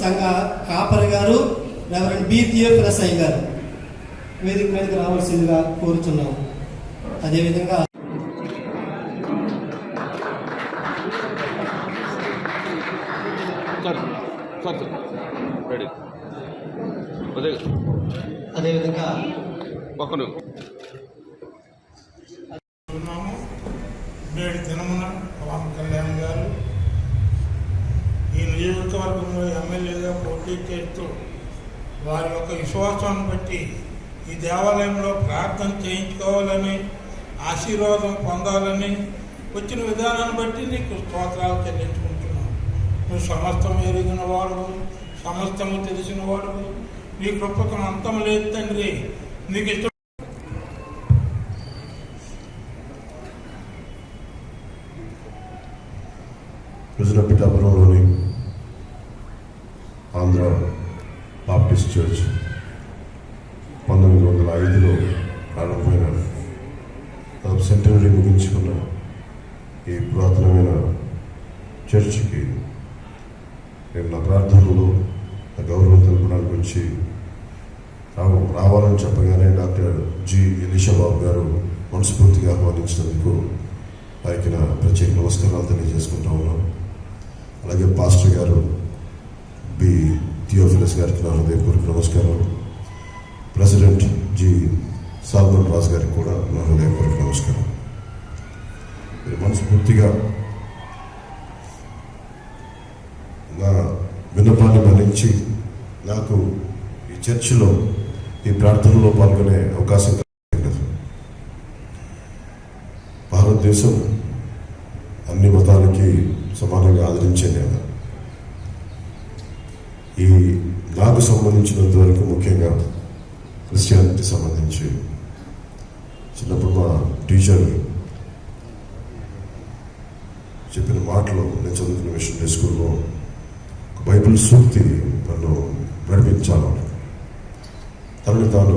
సంఘ కాపరి గారు రెవరెండ్ బీపీఎఫ్ రసాయి గారు వేదిక మీదకి రావాల్సిందిగా కోరుతున్నాము అదేవిధంగా సార్ సార్ రెడీ అదేవిధంగా పక్కన ఉన్నాము నేడు దినమున పవన్ కళ్యాణ్ గారు ఈ నియోజకవర్గంలో ఎమ్మెల్యేగా పోటీ చేస్తూ వారి యొక్క విశ్వాసాన్ని బట్టి ఈ దేవాలయంలో ప్రార్థన చేయించుకోవాలని ఆశీర్వాదం పొందాలని వచ్చిన విధానాన్ని బట్టి నీకు స్తోత్రాలు చెల్లించుకుంటున్నాను నువ్వు సమస్తం ఎరిగిన వాడు సమస్తము తెలిసిన వాడు నీ కృపకు అంతం లేదు తండ్రి. నీకు ఇష్టం కృష్ణపిఠాపురంలోని ఆంధ్ర బాప్టిస్ట్ చర్చ్ పంతొమ్మిది వందల ఐదులో ప్రారంభమైన దాదాపు సెంటనరీ ముగించుకున్న ఈ పురాతనమైన చర్చికి నేను నా ప్రార్థనలో గౌరవం తెలపడానికి వచ్చి రావ రావాలని చెప్పగానే డాక్టర్ జి ఎలీషాబాబు గారు మనస్ఫూర్తిగా ఆహ్వానించినందుకు వారికి నా ప్రత్యేక నమస్కారాలు తెలియజేసుకుంటా ఉన్నాం. అలాగే పాస్టర్ గారు బి థియోఫిలస్ గారికి నా హృదయపూర్వక నమస్కారం ప్రెసిడెంట్ జి సాల్మన్ రాజ్ గారికి కూడా నా హృదయపూర్వక నమస్కారం మీరు మనస్ఫూర్తిగా నా విన్నపాన్ని నాకు ఈ చర్చిలో ఈ ప్రార్థనలో పాల్గొనే అవకాశం కలిగింది. భారతదేశం అన్ని మతాలకి సమానంగా ఆదరించే ఈ నాకు సంబంధించినంత వరకు ముఖ్యంగా క్రిస్టియానికి సంబంధించి చిన్నప్పుడు మా టీచర్ చెప్పిన మాటలు నేను చదువుకున్న విషయం స్కూల్లో బైబిల్ సూక్తి నన్ను నడిపించాలని తనని తాను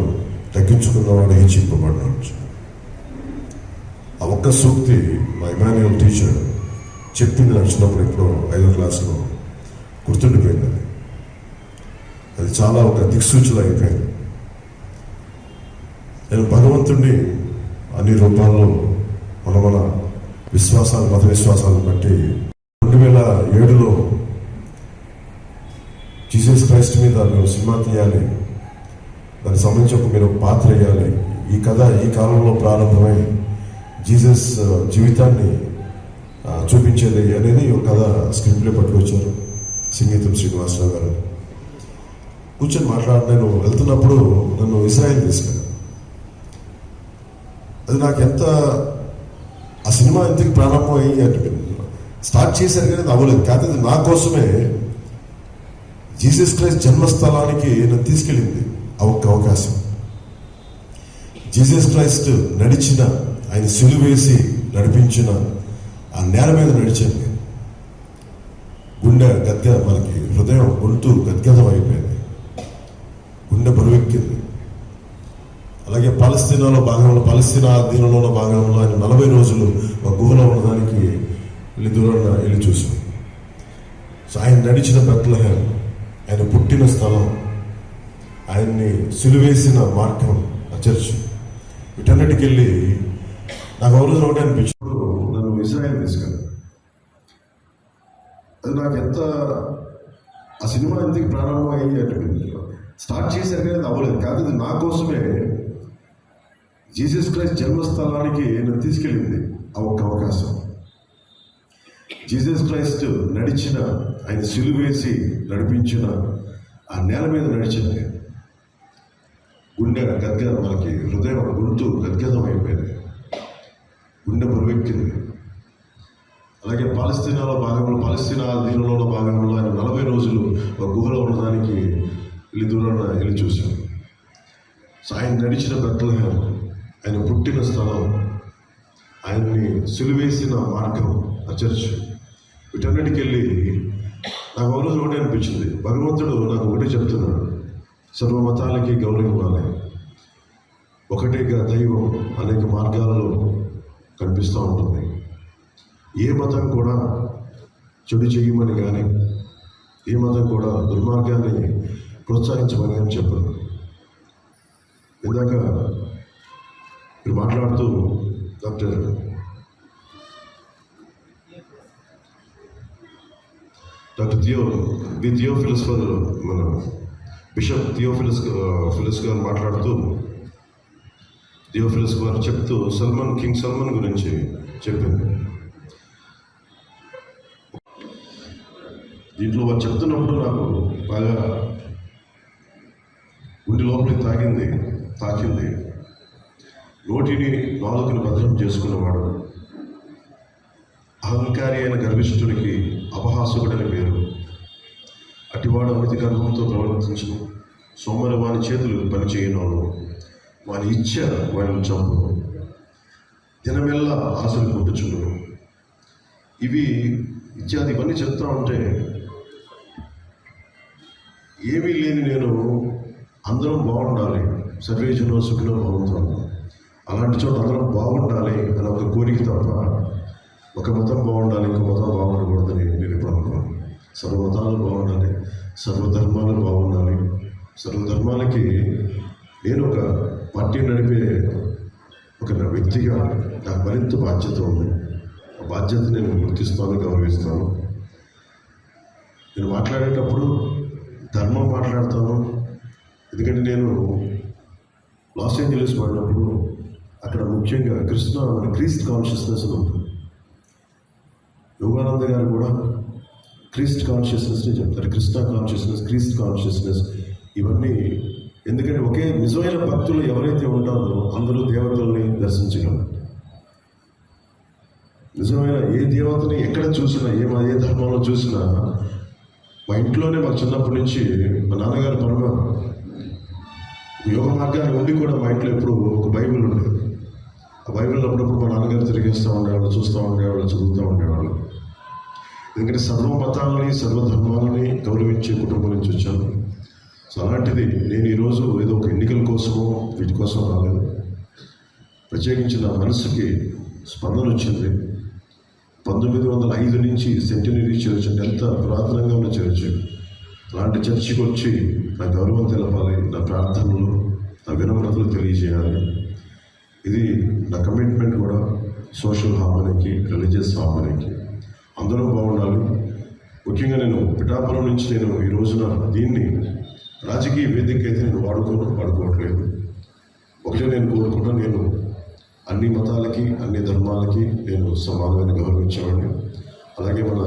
తగ్గించుకున్నవాడు హెచ్చింపబడినాడు ఆ ఒక్క సూక్తి మా ఇమాన్యువల్ టీచర్ చెప్పింది నడిచినప్పుడు ఎప్పుడో ఐదో క్లాసులో గుర్తుండిపోయింది అది. అది చాలా ఒక దిక్సూచులు అయిపోయింది. నేను భగవంతుడిని అన్ని రూపాల్లో మన మన విశ్వాసాలు మత విశ్వాసాలను బట్టి రెండు వేల ఏడులో జీసస్ క్రైస్ట్ మీద మేము సినిమా తీయాలి. దానికి సంబంధించి ఒక మీరు పాత్ర వేయాలి. ఈ కథ ఈ కాలంలో ప్రారంభమై జీసస్ జీవితాన్ని చూపించేది అనేది ఒక కథ స్క్రిప్ట్లో పట్టుకొచ్చారు సంగీతం శ్రీనివాసరావు గారు. కూర్చొని మాట్లాడి నేను వెళ్తున్నప్పుడు నన్ను ఇస్రాయిల్ తీసుకెళ్ళాను అది నాకు ఎంత ఆ సినిమా ఎందుకు ప్రారంభం అయ్యి అంటే స్టార్ట్ చేశారు కానీ అది అవ్వలేదు. కాకపోతే నా కోసమే జీసస్ క్రైస్ట్ జన్మస్థలానికి నన్ను తీసుకెళ్ళింది ఆ ఒక్క అవకాశం. జీసస్ క్రైస్ట్ నడిచిన ఆయన సిలువేసి నడిపించిన ఆ నేల మీద నడిచింది. గుండె గద్గ మనకి హృదయం గొంతు గద్గదం అయిపోయింది. గుండె బరువెక్కింది. అలాగే పాలస్తీనాలో భాగంలో పాలస్తీనా దీనంలో భాగంలో ఆయన నలభై రోజులు ఒక గుహలో ఉన్నదానికి వెళ్ళి దూరంగా వెళ్ళి చూసాం సో ఆయన నడిచిన బెత్లహేం ఆయన పుట్టిన స్థలం ఆయన్ని సిలువేసిన మార్గం ఆ చర్చ్. వీటన్నిటికి వెళ్ళి నాకు ఒక రోజు ఒకటి అనిపించినప్పుడు నన్ను ఇజ్రాయల్ తీసుకెళ్ళి అది నాకు ఎంత ఆ సినిమా ఎందుకు ప్రారంభం అయ్యి స్టార్ట్ చేశారు కానీ అది అవ్వలేదు. కాదు ఇది నా కోసమే. జీసస్ క్రైస్ట్ జన్మస్థలానికి నన్ను తీసుకెళ్ళింది ఆ ఒక్క అవకాశం. జీసస్ క్రైస్ట్ నడిచిన ఆయన సిలువేసి నడిపించిన ఆ నేల మీద నడిచింది గుండె గద్గదం మనకి హృదయం గొంతు గద్గదం అయిపోయింది. గుండె బరువెక్కింది. అలాగే పాలస్తీనాలో భాగంలో పాలస్తీనా దీనిలో భాగంలో ఆయన నలభై రోజులు ఒక గుహలో ఉండడానికి వెళ్ళి దూరాన వెళ్ళి చూశాం. సో ఆయన నడిచిన బెత్లహేం ఆయన పుట్టిన స్థలం ఆయన్ని సిలువేసిన మార్గం ఆ చర్చ్. వీటన్నిటికి వెళ్ళి నాకు ఒక రోజు ఒకటే అనిపించింది. భగవంతుడు నాకు ఒకటే చెప్తున్నాడు. సర్వ మతాలకి గౌరవం ఇవ్వాలి ఒకటేగా దైవం అనేక మార్గాలలో కనిపిస్తూ ఉంటుంది. ఏ మతం కూడా చెడు చేయమని కానీ ఏ మతం కూడా దుర్మార్గాన్ని ప్రోత్సహించమని అని చెప్పదు ఇందాక మీరు మాట్లాడుతూ doctor doctor Theo the Theo philosopher మన బిషప్ థియోఫిలిస్ ఫిలిస్ గారు మాట్లాడుతూ థియోఫిలిస్ గారు చెప్తూ సల్మాన్ కింగ్ సల్మాన్ గురించి చెప్పింది దీంట్లో వారు చెప్తున్నప్పుడు నాకు బాగా గుండె లోపలికి తాగింది తాకింది. నోటిని నాలుగుని భద్రం చేసుకున్నవాడు అహంకారి అయిన గర్విష్ఠునికి అపహాసుకుడని పేరు అటివాడు అమితి గర్భంతో ప్రవర్తించను. సోమరు వాని చేతులు పనిచేయనోను వాని ఇచ్చ వాడిని చంపును. దినమెల్లా ఆశలు పుట్టుచుండును ఇవి ఇత్యాది ఇవన్నీ చెప్తా ఉంటే ఏమీ లేని నేను అందరం బాగుండాలి. సర్వేజనో సుఖిలో బాగుంటాను అలాంటి చోట అందరం బాగుండాలి అని ఒక కోరిక తప్ప ఒక మతం బాగుండాలి ఇంకో మతం బాగుండకూడదని నేను ఎప్పుడు అనుకున్నాను సర్వ మతాలు బాగుండాలి సర్వధర్మాలు బాగుండాలి. సర్వధర్మాలకి నేను ఒక పార్టీ నడిపే ఒక వ్యక్తిగా నాకు మరింత బాధ్యత ఉంది. ఆ బాధ్యత నేను గుర్తిస్తాను గౌరవిస్తాను. నేను మాట్లాడేటప్పుడు ధర్మం మాట్లాడతాను. ఎందుకంటే నేను లాస్ ఏంజలీస్ పడినప్పుడు అక్కడ ముఖ్యంగా కృష్ణ మన క్రీస్త్ కాన్షియస్నెస్ ఉంటుంది. యోగానంద గారు కూడా క్రీస్ట్ కాన్షియస్నెస్ని చెప్తారు. కృష్ణ కాన్షియస్నెస్ క్రీస్ట్ కాన్షియస్నెస్ ఇవన్నీ ఎందుకంటే ఒకే నిజమైన భక్తులు ఎవరైతే ఉంటారో అందరూ దేవతల్ని దర్శించగలరు. నిజమైన ఏ దేవతని ఎక్కడ చూసినా ఏ మా ఏ ధర్మంలో చూసినా మా ఇంట్లోనే మాకు చిన్నప్పటి నుంచి మా నాన్నగారు పరమ యోగ మార్గాన్ని ఉండి కూడా మా ఇంట్లో ఎప్పుడు ఒక బైబిల్ ఉండేది. ఆ బైబిల్ అప్పుడప్పుడు మా నాన్నగారు తిరిగేస్తూ ఉండేవాళ్ళు చూస్తూ ఉండేవాళ్ళు చదువుతూ ఉండేవాళ్ళు. ఎందుకంటే సర్వ మతాలని సర్వధర్మాలని గౌరవించే కుటుంబం నుంచి వచ్చాను. సో అలాంటిది నేను ఈరోజు ఏదో ఒక ఎన్నికల కోసమో వీటి కోసం రాలేదు. ప్రత్యేకించి నా మనసుకి స్పందన వచ్చింది. పంతొమ్మిది వందల ఐదు నుంచి సెంటనరీ చర్చ్ ఎంత పురాతనంగా ఉన్న చర్చ్. అలాంటి చర్చికి వచ్చి నా గౌరవం తెలపాలి నా ప్రార్థనలు నా వినమ్రతలు తెలియజేయాలి. ఇది నా కమిట్మెంట్ కూడా సోషల్ హార్మోనీకి రిలీజియస్ హార్మోనీకి. అందరూ బాగుండాలి. ముఖ్యంగా నేను పిఠాపురం నుంచి నేను ఈ రోజున దీన్ని రాజకీయ వేదిక అయితే నేను వాడుకోను వాడుకోవట్లేదు. ఒకటే నేను కోరుకుంటా నేను అన్ని మతాలకి అన్ని ధర్మాలకి నేను సమానమైన గౌరవించేవాడిని. అలాగే మన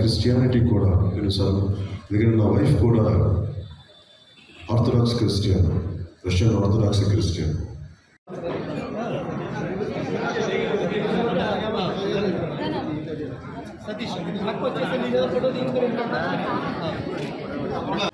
క్రిస్టియానిటీ కూడా నేను సార్ ఎందుకంటే నా వైఫ్ కూడా orthodox Christian Russian orthodox Christian. Satisha, ¿cuál es de de la